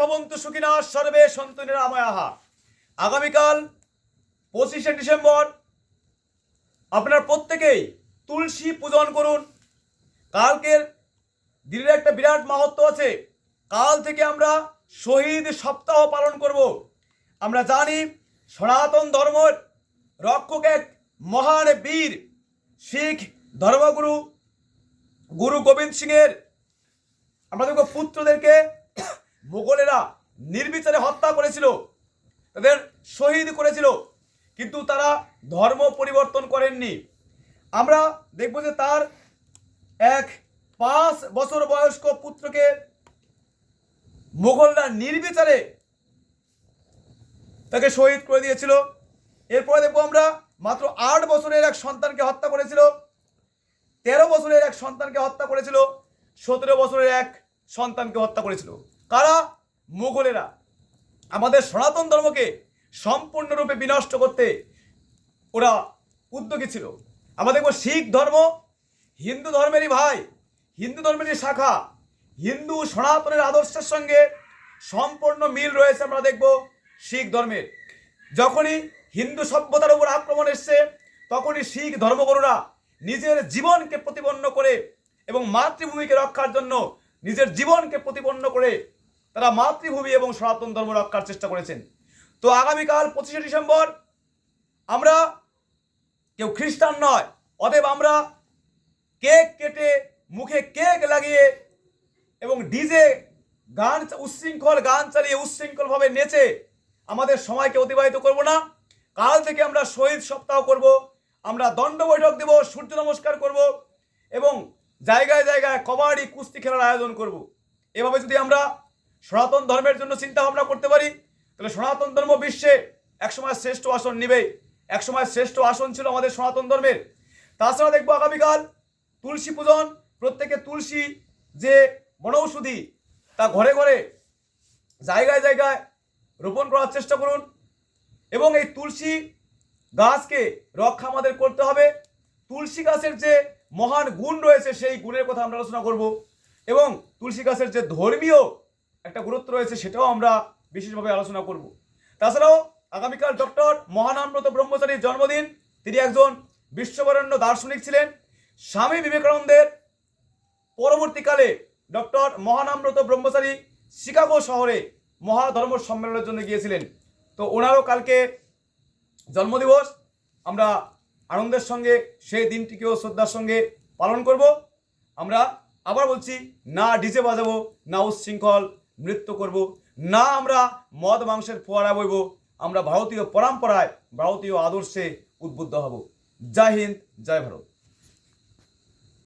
ভবন্তু সুখিনা সর্বে সন্তু নিরাময়াহা। আগামীকাল পঁচিশে ডিসেম্বর আপনার প্রত্যেকেই তুলসী পূজন করুন। কালকের দিনের একটা বিরাট মাহাত্ম আছে। কাল থেকে আমরা শহীদ সপ্তাহ পালন করব। আমরা জানি সনাতন ধর্মের রক্ষক এক মহান বীর, শিখ ধর্মগুরু, গুরু গোবিন্দ সিংয়ের আমরা দেখব পুত্রদেরকে মোগলেরা নির্বিচারে হত্যা করেছিল, তাদের শহীদ করেছিল, কিন্তু তারা ধর্ম পরিবর্তন করেননি। আমরা দেখব যে তার এক পাঁচ বছর বয়স্ক পুত্রকে মোগলরা নির্বিচারে তাকে শহীদ করে দিয়েছিল। এরপরে দেখব আমরা মাত্র আট বছরের এক সন্তানকে হত্যা করেছিল, তেরো বছরের এক সন্তানকে হত্যা করেছিল, সতেরো বছরের এক সন্তানকে হত্যা করেছিল। কারা? মুঘলেরা। আমাদের সনাতন ধর্মকে সম্পূর্ণরূপে বিনষ্ট করতে ওরা উদ্যোগী ছিল। আমরা দেখব শিখ ধর্ম, হিন্দু ধর্মেরই ভাই, হিন্দু ধর্মেরই শাখা, হিন্দু সনাতনের আদর্শের সঙ্গে সম্পূর্ণ মিল রয়েছে আমরা দেখব শিখ ধর্মের। যখনই হিন্দু সভ্যতার উপর আক্রমণ এসছে, তখনই শিখ ধর্মগুরুরা নিজের জীবনকে প্রতিপন্ন করে এবং মাতৃভূমিকে রক্ষার জন্য নিজের জীবনকে প্রতিপন্ন করে তারা মাতৃভূমি এবং সনাতন ধর্ম রক্ষার চেষ্টা করেছেন। তো আগামীকাল পঁচিশে ডিসেম্বর আমরা কেউ খ্রিস্টান নয়, অতএব আমরা কেক কেটে মুখে কেক লাগিয়ে এবং ডিজে গান, উচ্ছৃঙ্খল গান চালিয়ে উচ্ছৃঙ্খলভাবে নেচে আমাদের সময়কে অতিবাহিত করব না। কাল থেকে আমরা শহীদ সপ্তাহ করব, আমরা দণ্ড বৈঠক দেব, সূর্য নমস্কার করব এবং জায়গায় জায়গায় কবাডি, কুস্তি খেলার আয়োজন করব। এভাবে যদি আমরা সনাতন ধর্মের জন্য চিন্তা ভাবনা করতে পারি, তাহলে সনাতন ধর্ম বিশ্বে একসময় শ্রেষ্ঠ আসন নিবে। একসময় শ্রেষ্ঠ আসন ছিল আমাদের সনাতন ধর্মের। তাছাড়া দেখব আগামীকাল তুলসী পূজন, প্রত্যেকে তুলসী যে বনৌষধি, তা ঘরে ঘরে জায়গায় জায়গায় রোপণ করার চেষ্টা করুন। এবং এই তুলসী গাছকে রক্ষা আমাদের করতে হবে। তুলসী গাছের যে মহান গুণ রয়েছে, সেই গুণের কথা আমরা আলোচনা করব। এবং তুলসী গাছের যে ধর্মীয় একটা গুরুত্ব রয়েছে, সেটাও আমরা বিশেষভাবে আলোচনা করব। তাছাড়াও আগামীকাল ডক্টর মহানামব্রত ব্রহ্মচারীর জন্মদিন। তিনি একজন বিশ্ববরেণ্য দার্শনিক ছিলেন। স্বামী বিবেকানন্দের পরবর্তীকালে ডক্টর মহানামব্রত ব্রহ্মচারী শিকাগো শহরে মহাধর্ম সম্মেলনের জন্য গিয়েছিলেন। তো ওনারও কালকে জন্মদিবস। আমরা আনন্দের সঙ্গে সেই দিনটিকেও শ্রদ্ধার সঙ্গে পালন করব। আমরা আবার বলছি, না ডিজে বাজাবো, না উচ্ছৃঙ্খল নৃত্য করব। না আমরা মদ, মাংসের ফোয়ারা বইব, আমরা ভারতীয় পরম্পরায়, ভারতীয় আদর্শে উদ্বুদ্ধ হব। জয় হিন্দ, জয় ভারত।